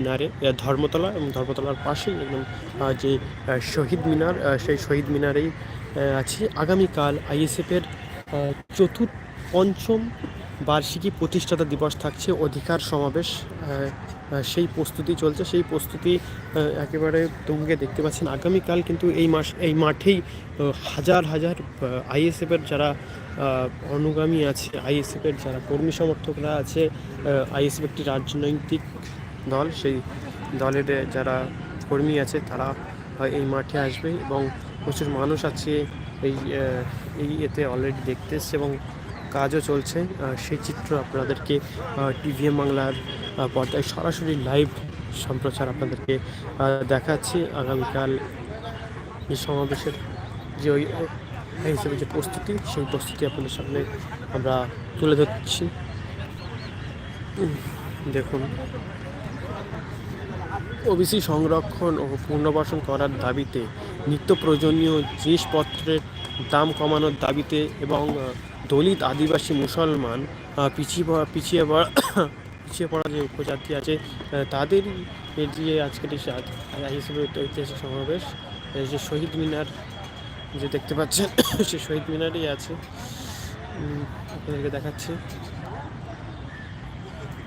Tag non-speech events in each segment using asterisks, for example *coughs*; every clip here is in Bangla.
মিনারে ধর্মতলা এবং ধর্মতলার পাশেই একদম যে শহীদ মিনার সেই শহীদ মিনারেই আছে। আগামীকাল আইএসএফের চতুর্থ, পঞ্চম বার্ষিকী প্রতিষ্ঠাতা দিবস থাকছে, অধিকার সমাবেশ সেই প্রস্তুতি চলছে। সেই প্রস্তুতি একেবারে তুঙ্গে দেখতে পাচ্ছেন। আগামীকাল কিন্তু এই মাস, এই মাঠেই হাজার হাজার আইএসএফের যারা অনুগামী আছে, আইএসএফের যারা কর্মী সমর্থকরা আছে আইএসএফ একটি রাজনৈতিক দল, সেই দলের যারা কর্মী আছে, তারা এই মাঠে আসবে এবং প্রচুর মানুষ আছে এই এই এতে অলরেডি দেখতে এসছে এবং কাজও চলছে। সেই চিত্র আপনাদেরকে টিভিএম বাংলার পর্দায় সরাসরি লাইভ সম্প্রচার আপনাদেরকে দেখাচ্ছি। আগামীকাল এই সমাবেশের যে ওই হিসেবে যে প্রস্তুতি, সেই প্রস্তুতি আপনাদের সামনে আমরা তুলে ধরছি। দেখুন। ওবিসি সংরক্ষণ ও পুনর্বাসন করার দাবিতে নিত্য প্রয়োজনীয় জিনিসপত্রের দাম কমানোর দাবিতে এবং দলিত আদিবাসী মুসলমান পিছিয়ে পড়া পিছিয়ে পড়া *coughs* পিছিয়ে পড়া যে উপজাতি আছে তাদের যে আজকের হিসেবে ঐতিহাসিক সমাবেশ। যে শহীদ মিনার যে দেখতে পাচ্ছেন *coughs* সে শহীদ মিনারই আছে। আপনাদেরকে দেখাচ্ছি।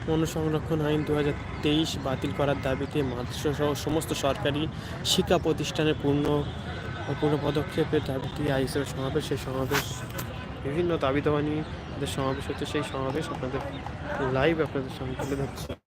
বন সংরক্ষণ আইন দু হাজার তেইশ বাতিল করার দাবিতে মাদ্রাসাসহ সমস্ত সরকারি শিক্ষা প্রতিষ্ঠানের পূর্ণ পূর্ণ পদক্ষেপের দাবিতে আইসের সমাবেশ। সেই সমাবেশ, বিভিন্ন দাবি দাওয়া নিয়ে সমাবেশ হচ্ছে। সেই সমাবেশ আপনাদের লাইভ আপনাদের সঙ্গে তুলে ধরছি।